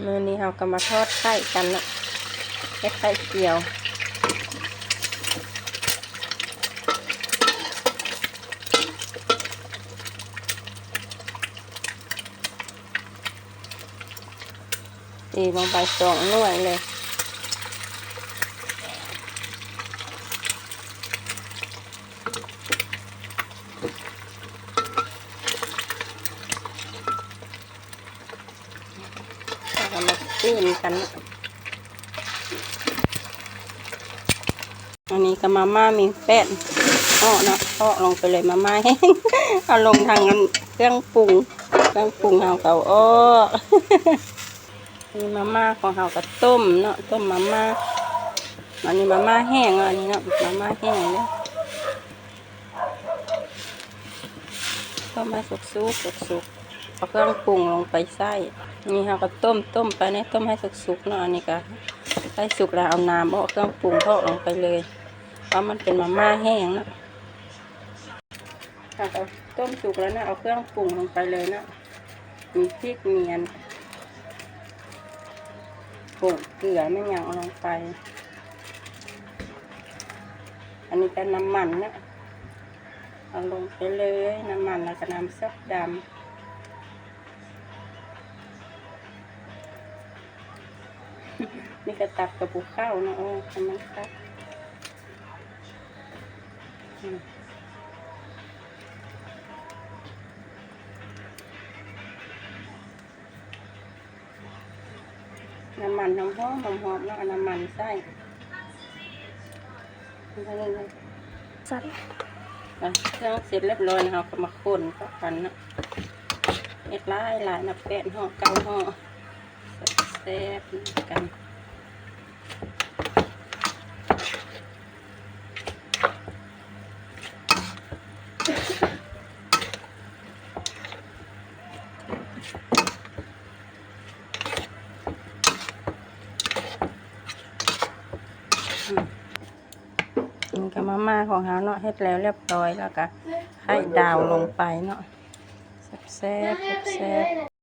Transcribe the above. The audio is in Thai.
มือนี้เราก็มาทอดไข่กันนะเฮ็ดไข่เกี่ยวตีลงไปสองหน่วยเลย แล้ว ก็มาปิ้งกัน อันนี้ก็มาม่ามีแป้นอ้อนะอ้อลงไปเลยมาม่าแห้งเอาลงทางเครื่องปรุงเครื่องปรุงเฮาเก่าอ้อนี่มาม่าของเฮาก็ต้มเนาะต้มมาม่าอันนี้มาม่าแห้งอันนี้เนาะมาม่าแห้งเนี่ยต้มมาสุกๆสุกๆ เอาเครื่องปรุงลงไปใส่นี่เราก็ต้มต้มไปเนี่ยต้มให้สุกๆเนาะอันนี้ก็ใส่สุกแล้วเอาน้ำเอาเครื่องปรุงทอดลงไปเลยเพราะมันเป็นมาม่าแห้งเนาะเราต้มสุกแล้วนะเอาเครื่องปรุงลงไปเลยเนาะมีพริกเมีอันผงเกลือไม่ยังเอาลงไป อันนี้เป็นน้ำมันเนาะเอาลงไปเลยน้ำมันแล้วก็น้ำซับดำ นี่ก็ตัดกับปูข้าวนะโอ้ทำมันครับอืมน้ำมันน้ำหอมน้ำหอมแล้วเอาน้ำมันใส่นี่ก็เลยสัตว์อะเครื่องเสร็จเรียบร้อยนะครับก็มาคนก็กันนะเอ็ดหลายหลายนับแปดห่อเก้าห่อ แซ่บกันกินกับมาม่าของเขาเนาะเฮ็ดแล้วเรียบร้อยแล้วก็ไข่ดาวลงไปเนาะแซ่บแซ่บ